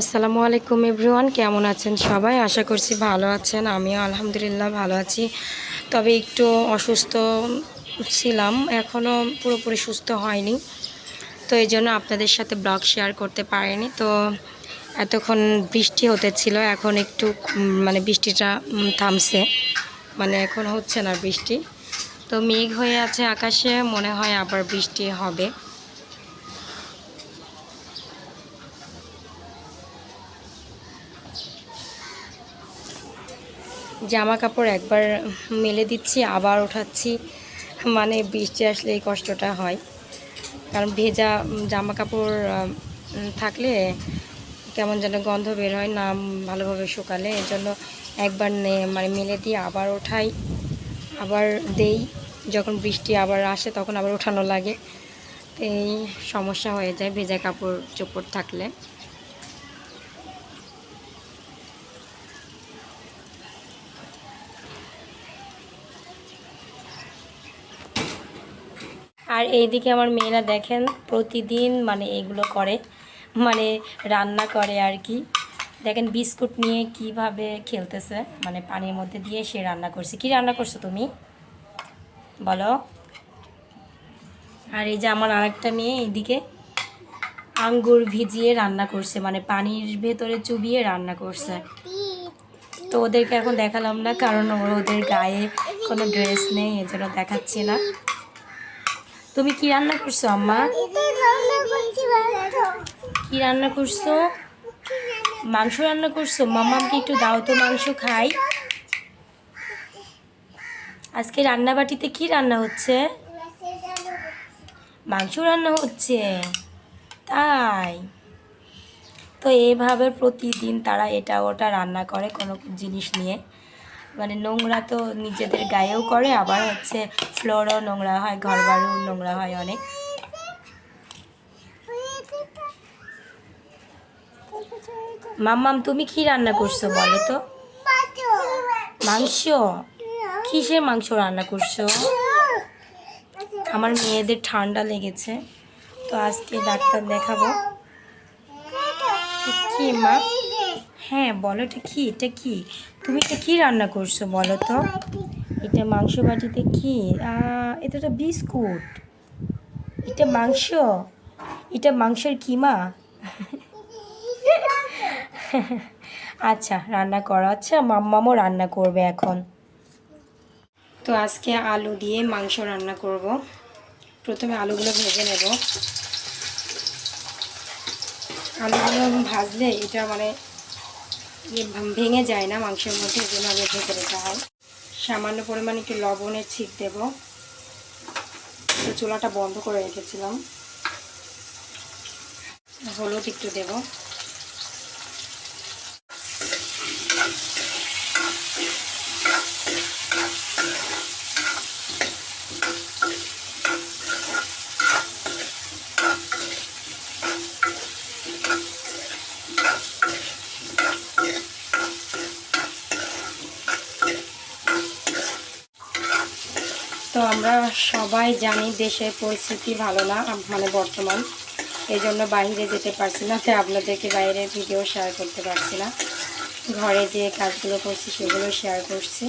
আসসালামু আলাইকুম এভরিওয়ান, কেমন আছেন সবাই? আশা করছি ভালো আছেন, আমিও আলহামদুলিল্লাহ ভালো আছি। তবে একটু অসুস্থ ছিলাম এখনও পুরোপুরি সুস্থ হয়নি। তো এই জন্য আপনাদের সাথে ব্লগ শেয়ার করতে পারিনি। তো এতক্ষণ বৃষ্টি হতে ছিল এখন একটু মানে বৃষ্টিটা থামছে। মানে এখন হচ্ছে না বৃষ্টি। তো মেঘ হয়ে আছে আকাশে, মনে হয় আবার বৃষ্টি হবে। জামা কাপড় একবার মেলে দিচ্ছি, আবার ওঠাচ্ছি। মানে বৃষ্টি আসলে এই কষ্টটা হয়। কারণ ভেজা জামা কাপড় থাকলে কেমন যেন গন্ধ বের হয়, না ভালোভাবে শুকালে। এর জন্য একবার মানে মেলে দিয়ে আবার ওঠাই, আবার দেই। যখন বৃষ্টি আবার আসে, তখন আবার ওঠানো লাগে। এই সমস্যা হয়ে যায় ভেজা কাপড় চোপড় থাকলে। আর এইদিকে আমার মেয়েরা দেখেন প্রতিদিন মানে এগুলো করে মানে রান্না করে আর কি। দেখেন বিস্কুট নিয়ে কীভাবে খেলতেছে মানে পানির মধ্যে দিয়ে সে রান্না করছে। কি রান্না করছ তুমি? বলো। আর এই যে আমার আরেকটা মেয়ে এইদিকে আঙ্গুর ভিজিয়ে রান্না করছে মানে পানির ভেতরে চুবিয়ে রান্না করছে। তো ওদেরকে এখন দেখালাম না, কারণ ওদের গায়ে কোনো ড্রেস নেই, এজন্য দেখাচ্ছি না। তুমি কি রান্না করছ, আম্মা? কি রান্না করছ? মাংস রান্না করছ? মামামকে একটু দাও তো, মাংস খাই। আজকে রান্না বাটিতে কি রান্না হচ্ছে? মাংস রান্না হচ্ছে। তাই। তো এইভাবে প্রতিদিন তারা এটা ওটা রান্না করে কোনো জিনিস নিয়ে। মানে নোংরা তো নিজেদের গায়েও করে, আবার হচ্ছে ফ্লোরও নোংরা হয় ঘর বাড়িও নোংরা হয় অনেক। মাম্মাম, তুমি কি রান্না করছ বলো তো? মাংস? কিসের মাংস রান্না করছ? আমার মেয়েদের ঠান্ডা লেগেছে, তো আজকে ডাক্তার দেখাবো। কি মা? হ্যাঁ বলো এটা কি? এটা কি? তুমি এটা কি রান্না করছ বলো তো? এটা মাংস বাটিতে কি এটা তো বিস্কুট। এটা মাংস? এটা মাংসের কিমা? আচ্ছা রান্না করো। আচ্ছা মাম্মামও রান্না করবে এখন। তো আজকে আলু দিয়ে মাংস রান্না করব। প্রথমে আলুগুলো ভেজে নেব। আলুগুলো ভাজলে এটা মানে ভেঙে যায় না মাংসের মধ্যে, এই জন্য ভেজে নিতে হয়। সামান্য পরিমাণে একটু লবণের ছিট দেব। তো চুলাটা বন্ধ করে রেখেছিলাম। হলুদ একটু দেব। আমরা সবাই জানি দেশের পরিস্থিতি ভালো না মানে বর্তমান। এই জন্য বাইরে যেতে পারছি না, তাই আপনাদেরকে বাইরে ভিডিও শেয়ার করতে পারছি না। ঘরে যে কাজগুলো করছি, সেগুলো শেয়ার করছি।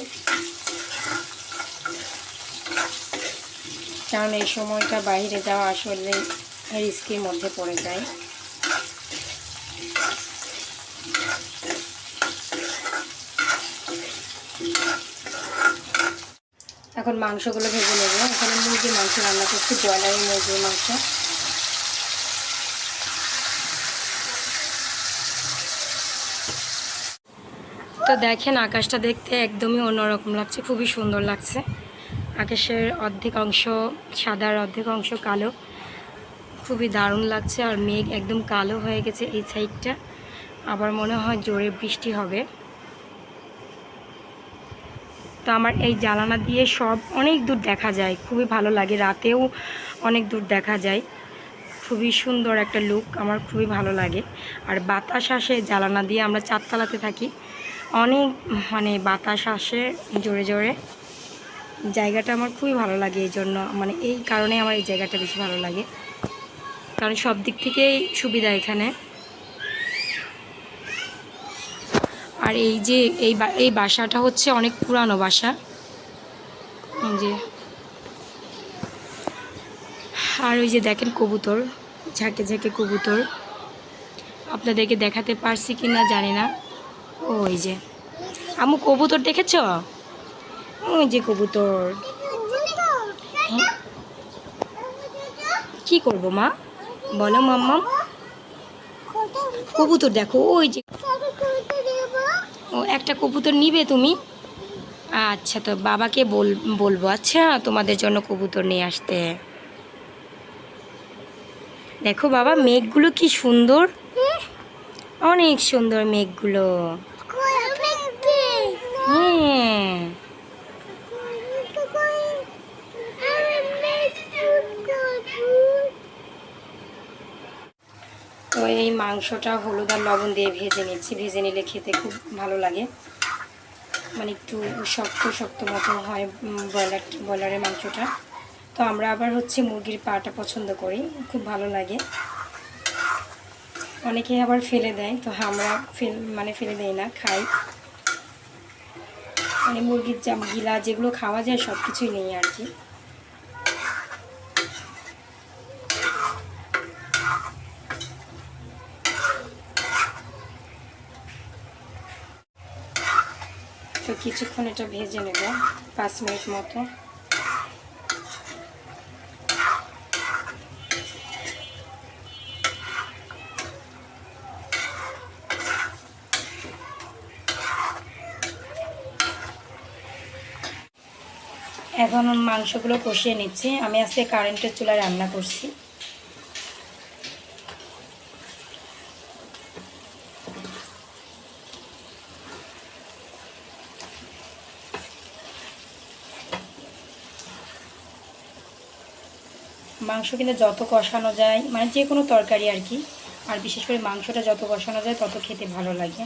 কারণ এই সময়টা বাইরে যাওয়া আসলে রিস্কের মধ্যে পড়ে যায়। এখন মাংসগুলো ভেজে নেব। এখানে মুরগির মাংস রান্না করছি, ব্রয়লারের মুরগির মাংস। তো দেখেন আকাশটা দেখতে একদমই অন্যরকম লাগছে, খুবই সুন্দর লাগছে। আকাশের অর্ধেক অংশ সাদার অর্ধেক অংশ কালো। খুবই দারুণ লাগছে আর মেঘ একদম কালো হয়ে গেছে এই সাইডটা। আবার মনে হয় জোরে বৃষ্টি হবে। তো আমার এই জ্বালানা দিয়ে সব অনেক দূর দেখা যায়। খুবই ভালো লাগে, রাতেও অনেক দূর দেখা যায়। খুবই সুন্দর একটা লুক আমার খুবই ভালো লাগে। আর বাতাস আসে জ্বালানা দিয়ে, আমরা চারতলাতে থাকি। অনেক মানে বাতাস আসে জোরে জোরে। জায়গাটা আমার খুবই ভালো লাগে এই জন্য মানে এই কারণে আমার এই জায়গাটা বেশি ভালো লাগে। কারণ সব দিক থেকেই সুবিধা এখানে। আর এই যে এই এই বাসাটা হচ্ছে অনেক পুরানো বাসা। এই যে। আর ওই যে দেখেন কবুতর, ঝাঁকে ঝাঁকে কবুতর। আপনাদেরকে দেখাতে পারছি কি না জানি না। ওই যে। আমু, কবুতর দেখেছ? ওই যে কবুতর? কি করব মা? বলো, মাম্মাম। কবুতর দেখো, ওই যে। ও একটা কবুতর নিবে তুমি? আচ্ছা তো বাবাকে বল বলব। আচ্ছা তোমাদের জন্য কবুতর নিয়ে আসতে। দেখো বাবা মেঘগুলো কি সুন্দর। অনেক সুন্দর মেঘগুলো। হ্যাঁ। তো এই মাংসটা, হলুদ আর লবণ দিয়ে ভেজে নিচ্ছি। ভেজে নিলে খেতে খুব ভালো লাগে। মানে একটু শক্ত শক্ত মতো হয় ব্রয়লার, ব্রয়লারের মাংসটা। তো আমরা আবার হচ্ছে মুরগির পাটা পছন্দ করি। খুব ভালো লাগে। অনেকে আবার ফেলে দেয়। তো আমরা ফেল মানে ফেলে দেই না, খাই। মানে মুরগির যা গিলা যেগুলো খাওয়া যায় সব কিছুই নেই আর কি। তো কিছুক্ষণ এটা ভেজে নেব, পাঁচ মিনিট মতো। এখন মাংসগুলো কষিয়ে নিচ্ছি। আমি আজকে কারেন্টের চুলায় রান্না করছি। মাংস কিন্তু যত কষানো যায় মানে যে কোনো তরকারি আর কি, আর বিশেষ করে মাংসটা যত কষানো যায়, তত খেতে ভালো লাগে।